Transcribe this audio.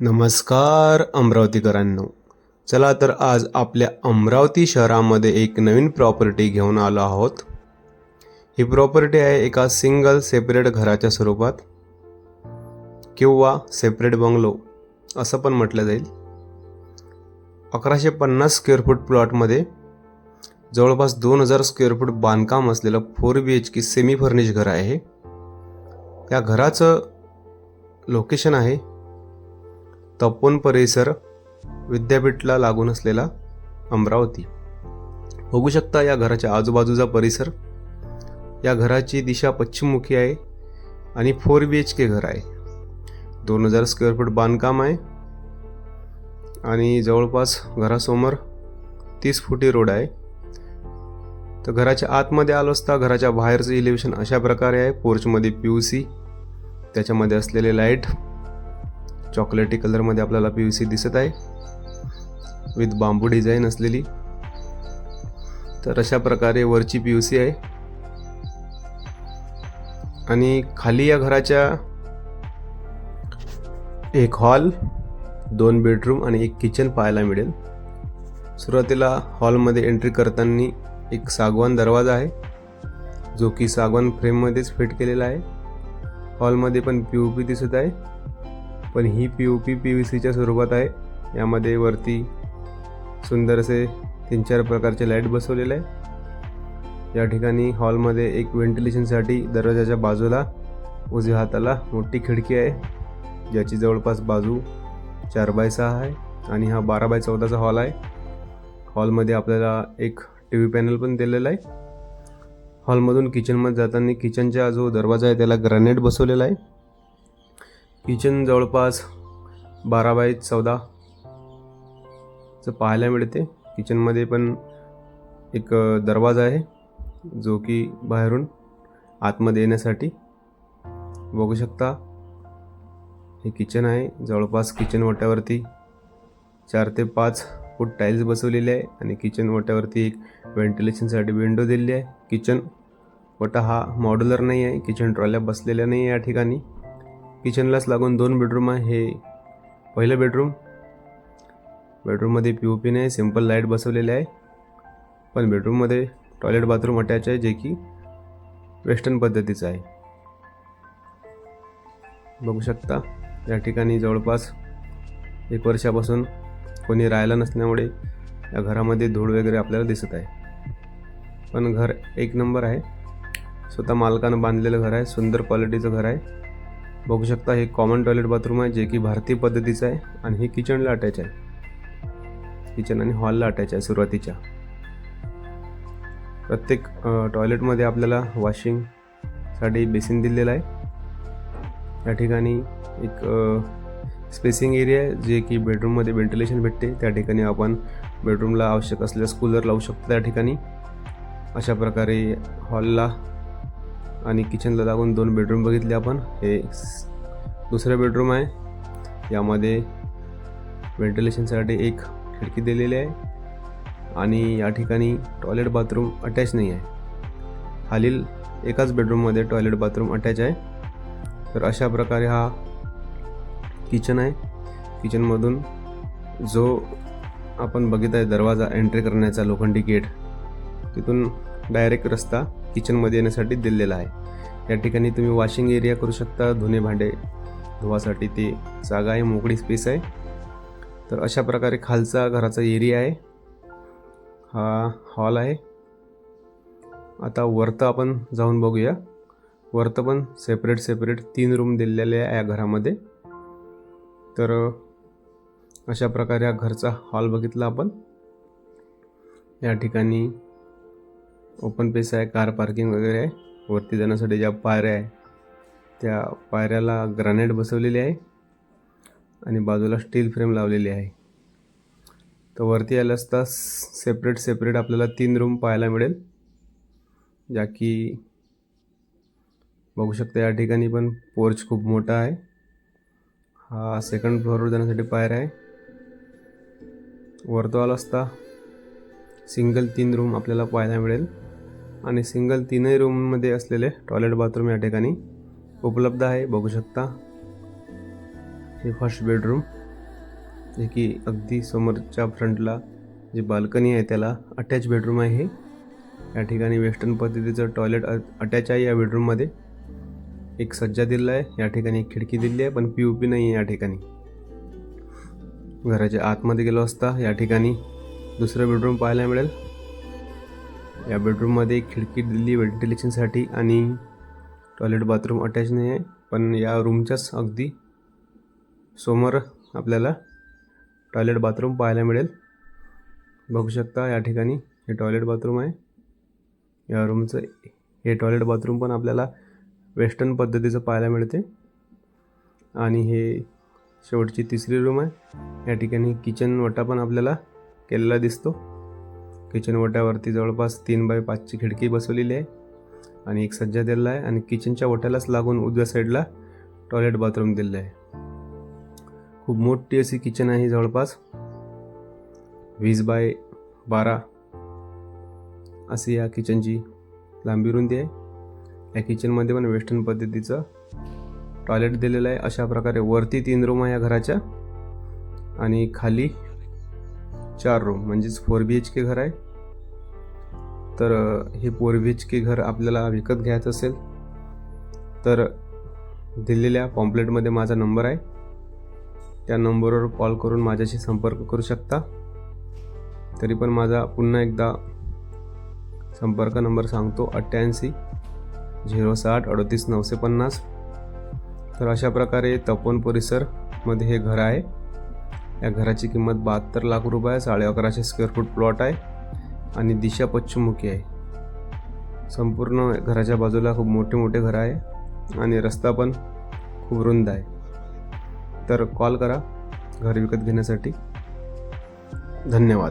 नमस्कार अमरावतीकरांनो. चला तर आज आपल्या अमरावती शहरामध्ये एक नवीन प्रॉपर्टी घेऊन आलो आहोत. ही प्रॉपर्टी आहे एका सिंगल सेपरेट घराच्या स्वरूपात किंवा सेपरेट बंगलो असं पण म्हटलं जाईल. अकराशे पन्नास स्क्वेअर फूट प्लॉटमध्ये जवळपास दोन हजार स्क्वेअर फूट बांधकाम असलेलं four B H K semi furnish घर आहे या घराचं लोकेशन आहे तपोन परिसर विद्यापीठला लागून असलेला अमरावती. बघू शकता या घराच्या आजूबाजूचा परिसर. या घराची दिशा पश्चिममुखी आहे आणि फोर बी एच के घर आहे. दोन हजार स्क्वेअर फूट बांधकाम आहे आणि जवळपास घरासमोर तीस फुटी रोड आहे. तर घराच्या आतमध्ये आलो असता घराच्या बाहेरचं इलिव्हेशन अशा प्रकारे आहे. पोर्चमध्ये पी यू सी त्याच्यामध्ये असलेले लाइट चॉकलेटी कलरमध्ये आपल्याला पी व्ही सी दिसत आहे. विथ बांबू डिझाईन असलेली. तर अशा प्रकारे वरची पी यू सी आहे. आणि खाली या घराच्या एक हॉल दोन बेडरूम आणि एक किचन पाहायला मिळेल. सुरुवातीला हॉलमध्ये एंट्री करताना एक सागवान दरवाजा आहे जो की सागवान फ्रेममध्येच फिट केलेला आहे. हॉलमध्ये पण पी ओ पी दिसत आहे. पण ही P O P P V सीच्या स्वरूपात आहे. यामध्ये वरती सुंदर असे तीन चार प्रकारचे लाइट बसवलेले आहे. या ठिकाणी हॉलमध्ये एक व्हेंटिलेशनसाठी दरवाजाच्या बाजूला उजव्या हाताला मोठी खिडकी आहे. ज्याची जवळपास बाजू चार बाय सहा आहे आणि हा बारा बाय चौदाचा हॉल आहे. हॉलमध्ये आपल्याला एक टी व्ही पॅनल पण दिलेला आहे. हॉलमधून किचनमध्ये जाताना किचनचा जो दरवाजा आहे त्याला ग्रॅनेट बसवलेला आहे. किचन जवळपास बारा बाय चौदा चं पाहायला मिळते. किचनमध्ये पण एक दरवाजा आहे जो की बाहेरून आतमध्ये येण्यासाठी. बघू शकता हे किचन आहे. जवळपास किचन ओट्यावरती चार ते पाच फूट टाईल्स बसवलेले आहे आणि किचन ओट्यावरती एक व्हेंटिलेशनसाठी विंडो दिलेली आहे. किचन वटा हा मॉड्युलर नाही आहे. किचन ट्रॉल्या बसलेल्या नाही आहे या ठिकाणी. किचनलाच लागून दोन बेडरूम आहे. हे पहिलं बेडरूम. बेडरूममध्ये पी ओ पी नाही सिंपल लाइट बसवलेले आहे. पण बेडरूममध्ये टॉयलेट बाथरूम अटॅच आहे जे की वेस्टर्न पद्धतीचं आहे. बघू शकता या ठिकाणी जवळपास एक वर्षापासून कोणी राहायला नसल्यामुळे या घरामध्ये धूळ वगैरे आपल्याला दिसत आहे. पण घर एक नंबर आहे. स्वतः मालकानं बांधलेलं घर आहे सुंदर क्वालिटीचं घर आहे. बघू शकता हे कॉमन टॉयलेट बाथरूम आहे जे की भारतीय पद्धतीचं आहे आणि हे किचनला अटॅच आहे. किचन आणि हॉलला अटॅच आहे सुरुवातीच्या. प्रत्येक टॉयलेटमध्ये आपल्याला वॉशिंगसाठी बेसिन दिलेलं आहे. या ठिकाणी एक स्पेसिंग एरिया आहे जे की बेडरूममध्ये व्हेंटिलेशन भेटते. त्या ठिकाणी आपण बेडरूमला आवश्यक असल्यास कूलर लावू शकतो त्या ठिकाणी. अशा प्रकारे हॉलला आणि किचनला लागून दोन बेडरूम बघितले आपण. हे दुसरं बेडरूम आहे. यामध्ये व्हेंटिलेशनसाठी एक खिडकी दिलेली आहे. आणि या ठिकाणी टॉयलेट बाथरूम अटॅच नाही आहे. खालील एकाच बेडरूममध्ये टॉयलेट बाथरूम अटॅच आहे. तर अशा प्रकारे हा किचन आहे. किचनमधून जो आपण बघित आहे दरवाजा एंट्री करण्याचा लोखंडी गेट तिथून डायरेक्ट रस्ता किचनमध्ये येण्यासाठी दिलेला आहे. या ठिकाणी तुम्ही वॉशिंग एरिया करू शकता धुणे भांडे धुवासाठी ते जागा आहे मोकळी स्पेस आहे. तर अशा प्रकारे खालचा घराचा एरिया आहे. हा हॉल आहे. आता वरतं आपण जाऊन बघूया. वरतं पण सेपरेट सेपरेट तीन रूम दिलेले आहे या घरामध्ये. तर अशा प्रकारे हा घरचा हॉल बघितला आपण. या ठिकाणी ओपन पेस आहे कार पार्किंग वगैरे आहे. वरती जाण्यासाठी ज्या पायऱ्या आहे त्या पायऱ्याला ग्रानाईट बसवलेली आहे आणि बाजूला स्टील फ्रेम लावलेली आहे. तर वरती आलं असता सेपरेट सेपरेट आपल्याला तीन रूम पाहायला मिळेल. ज्या की बघू शकता या ठिकाणी पण पोर्च खूप मोठा आहे. हा सेकंड फ्लोअरवर जाण्यासाठी पायऱ्या आहे. वरतो आला असता सिंगल तीन रूम आपल्याला पाहायला मिळेल. आणि सिंगल तीनही रूममध्ये असलेले टॉयलेट बाथरूम या ठिकाणी उपलब्ध आहे. बघू शकता. हे फर्स्ट बेडरूम जे की अगदी समोरच्या फ्रंटला जी बाल्कनी आहे त्याला अटॅच बेडरूम आहे हे. या ठिकाणी वेस्टर्न पद्धतीचं टॉयलेट अटॅच आहे या बेडरूममध्ये एक सज्जा दिला आहे. या ठिकाणी एक खिडकी दिली आहे पण पी ओ पी नाही आहे या ठिकाणी. घराच्या आतमध्ये गेलो असता या ठिकाणी दुसरं बेडरूम पाहायला मिळेल. या बेडरूममध्ये एक खिडकी दिली व्हेंटिलेशनसाठी आणि टॉयलेट बाथरूम अटॅच नाही आहे पण या रूमच्याच अगदी समोर आपल्याला टॉयलेट बाथरूम पाहायला मिळेल. बघू शकता या ठिकाणी हे टॉयलेट बाथरूम आहे. या रूमचं हे टॉयलेट बाथरूम पण आपल्याला वेस्टर्न पद्धतीचं पाहायला मिळते. आणि हे शेवटची तिसरी रूम आहे. या ठिकाणी किचन वटा पण आपल्याला केलेला दिसतो. किचन ओट्यावरती जवळपास तीन बाय पाचची खिडकी बसवलेली आहे. आणि एक सज्जा दिलेला आहे आणि किचनच्या ओट्यालाच लागून उजव्या साईडला टॉयलेट बाथरूम दिलेलं आहे. खूप मोठी अशी किचन आहे जवळपास. वीस बाय बारा अशी या किचनची लांबी रुंदी आहे. या किचनमध्ये पण वेस्टर्न पद्धतीचं टॉयलेट दिलेलं आहे. अशा प्रकारे वरती तीन रूम आहे या घराच्या आणि खाली चार रूम म्हणजेच फोर बी एच के घर आहे. तर हे पोरविचकी घर आपल्याला विकत घ्यायचं असेल तर दिलेल्या पॉम्पलेटमध्ये माझा नंबर आहे. त्या नंबरवर कॉल करून माझ्याशी संपर्क करू शकता. तरी पण माझा पुन्हा एकदा संपर्क नंबर सांगतो अठ्ठ्याऐंशी झिरो साठ अडतीस नऊशे पन्नास. तर अशा प्रकारे तपोन परिसरमध्ये हे घर आहे. या घराची किंमत बहात्तर लाख रुपये आहे साडे अकराशे स्क्वेअर फूट प्लॉट आहे. आणि दिशा पश्चिममुखी आहे. संपूर्ण घराच्या बाजूला खूप मोठे मोठे घर आहे आणि रस्ता पण खूप रुंद आहे. तर कॉल करा घर विकत घेण्यासाठी. धन्यवाद.